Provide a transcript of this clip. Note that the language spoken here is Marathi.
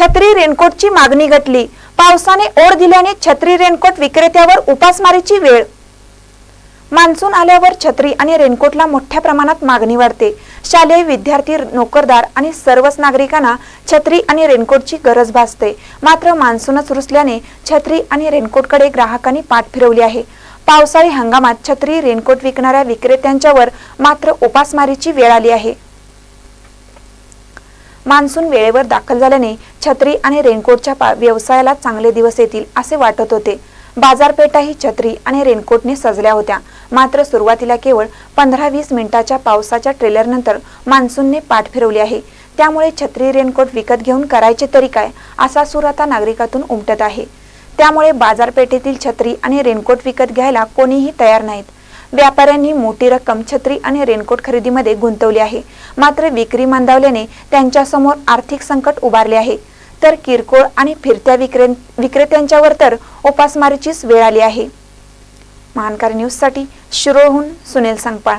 छत्री रेनकोटची मागणी घटली. पावसाने ओढ दिल्याने छत्री रेनकोट विक्रेत्यावर उपासमारीची वेळ. मान्सून आल्यावर छत्री आणि रेनकोटला मोठ्या प्रमाणात मागणी वाढते. शालेय विद्यार्थी नोकरदार आणि सर्वच नागरिकांना छत्री आणि रेनकोटची गरज भासते. मात्र मान्सूनच रुसल्याने छत्री आणि रेनकोटकडे ग्राहकांनी पाठ फिरवली आहे. पावसाळी हंगामात छत्री रेनकोट विकणाऱ्या विक्रेत्यांच्यावर मात्र उपासमारीची वेळ आली आहे. मान्सून वेळेवर दाखल झाल्याने छत्री आणि रेनकोटच्या पा- व्यवसायाला चांगले दिवस येतील असे वाटत होते. बाजारपेठाही छत्री आणि रेनकोटने सजल्या होत्या. मात्र सुरुवातीला केवळ पंधरा वीस मिनिटाच्या पावसाच्या ट्रेलरनंतर मान्सूनने पाठ फिरवली आहे. त्यामुळे छत्री रेनकोट विकत घेऊन करायचे तरी काय असा सूर आता नागरिकातून उमटत आहे. त्यामुळे बाजारपेठेतील छत्री आणि रेनकोट विकत घ्यायला कोणीही तयार नाहीत. व्यापाऱ्यांनी मोठी रक्कम छत्री आणि रेनकोट खरेदीमध्ये गुंतवली आहे. मात्र विक्री मंदावल्याने त्यांच्यासमोर आर्थिक संकट उभारले आहे. तर किरकोळ आणि फिरत्या विक्रे विक्रेत्यांच्यावर तर उपासमारीचीच वेळ आली आहे. महानकार न्यूजसाठी शिरोहून सुनील संगपाळ.